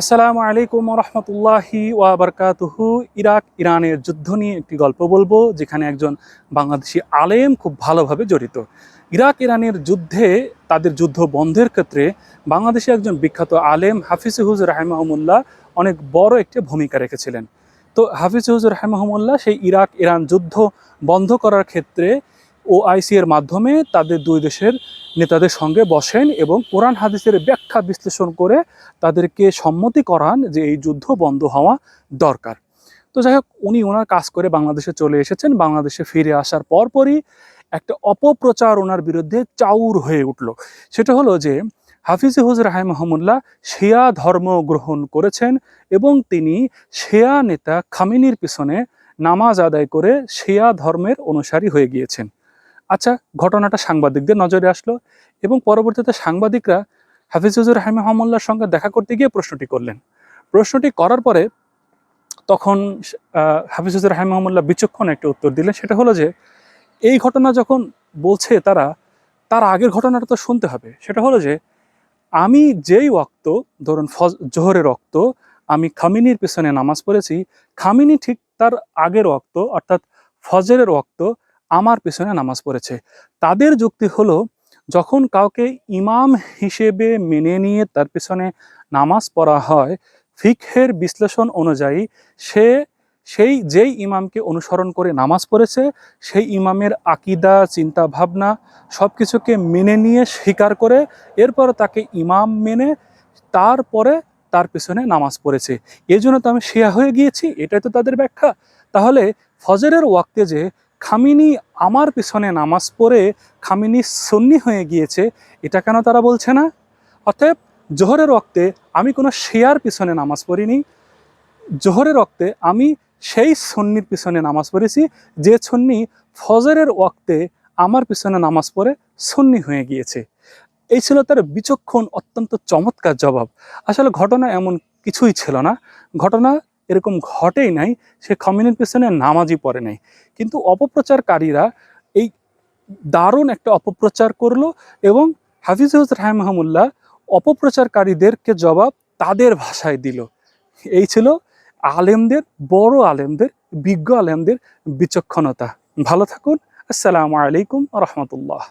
আসসালামু আলাইকুম রহমতুল্লাহি ওয়াবারকাতুহু। ইরাক, ইরানের যুদ্ধ নিয়ে একটি গল্প বলব, যেখানে একজন বাংলাদেশি আলেম খুব ভালোভাবে জড়িত। ইরাক, ইরানের যুদ্ধে তাদের যুদ্ধ বন্ধের ক্ষেত্রে বাংলাদেশে একজন বিখ্যাত আলেম হাফিজ হুজুর রাহেমাহমুল্লাহ অনেক বড় একটি ভূমিকা রেখেছিলেন। তো হাফিজ হুজুর রাহেমাহমুল্লাহ সেই ইরাক, ইরান যুদ্ধ বন্ধ করার ক্ষেত্রে ওআইসি এর মাধ্যমে তাদের দুই দেশের নেতাদের সঙ্গে বসেন এবং কোরআন হাদিসের ব্যাখ্যা বিশ্লেষণ করে তাদেরকে সম্মতি করান যে এই যুদ্ধ বন্ধ হওয়া দরকার। তো যাই হোক, উনি ওনার কাজ করে বাংলাদেশে চলে এসেছেন। বাংলাদেশে ফিরে আসার পরপরই একটা অপপ্রচার ওনার বিরুদ্ধে চাউর হয়ে উঠল। সেটা হলো যে, হাফিজ হুজ হুজুর রাহেমাহমুল্লাহ শিয়া ধর্ম গ্রহণ করেছেন এবং তিনি শিয়া নেতা খামিনির পিছনে নামাজ আদায় করে শিয়া ধর্মের অনুসারী হয়ে গিয়েছেন। আচ্ছা ঘটনাটা সাংবাদিকদের নজরে আসলো এবং পরবর্তীতে সাংবাদিকরা হাফিজুজুর রাহিমাহমুল্লার সঙ্গে দেখা করতে গিয়ে প্রশ্নটি করলেন। প্রশ্নটি করার পরে তখন হাফিজুজুর রাহিমাহমুল্লাহ বিচক্ষণ একটা উত্তর দিলেন, সেটা হলো যে, এই ঘটনা যখন বলছে তারা, তার আগের ঘটনাটা তো শুনতে হবে। সেটা হলো যে, আমি যেই ওয়াক্ত, ধরুন ফজ, জোহরের রক্ত আমি খামিনির পেছনে নামাজ পড়েছি, খামিনি ঠিক তার আগের ওয়াক্ত, অর্থাৎ ফজরের ওয়াক্ত আমার পেছনে নামাজ পড়েছে। তাদের যুক্তি হলো, যখন কাউকে ইমাম হিসেবে মেনে নিয়ে তার পেছনে নামাজ পড়া হয়, ফিকহের বিশ্লেষণ অনুযায়ী সে সেই যেই ইমামকে অনুসরণ করে নামাজ পড়েছে, সেই ইমামের আকিদা চিন্তা ভাবনা সব কিছুকে মেনে নিয়ে স্বীকার করে, এরপর তাকে ইমাম মেনে তারপরে তার পেছনে নামাজ পড়েছে। এই জন্য তো আমি শেয়া হয়ে গিয়েছি, এটাই তো তাদের ব্যাখ্যা। তাহলে ফজরের ওয়াক্তে যে খামিনি আমার পিছনে নামাজ পড়ে খামিনি সন্নি হয়ে গিয়েছে, এটা কেন তারা বলছে না? অতএব জোহরের রক্তে আমি কোনো শেয়ার পিছনে নামাজ পড়িনি। জোহরের রক্তে আমি সেই সন্নির পিছনে নামাজ পড়েছি, যে সন্নি ফজরের ওয়াক্তে আমার পিছনে নামাজ পড়ে সন্নি হয়ে গিয়েছে। এই ছিল তার বিচক্ষণ, অত্যন্ত চমৎকার জবাব। আসলে ঘটনা এমন কিছুই ছিল না। ঘটনা এরকম ঘটেই নাই, সে পিছনে নামাজই পড়ে নাই। কিন্তু অপপ্রচারকারীরা এই দারুণ একটা অপপ্রচার করল এবং হাফিজ রাহমাহমুল্লাহ অপপ্রচারকারীদেরকে জবাব তাদের ভাষায় দিল। এই ছিল আলেমদের, বড় আলেমদের, বিজ্ঞ আলেমদের বিচক্ষণতা। ভালো থাকুন। আসসালামু আলাইকুম রহমতুল্লাহ।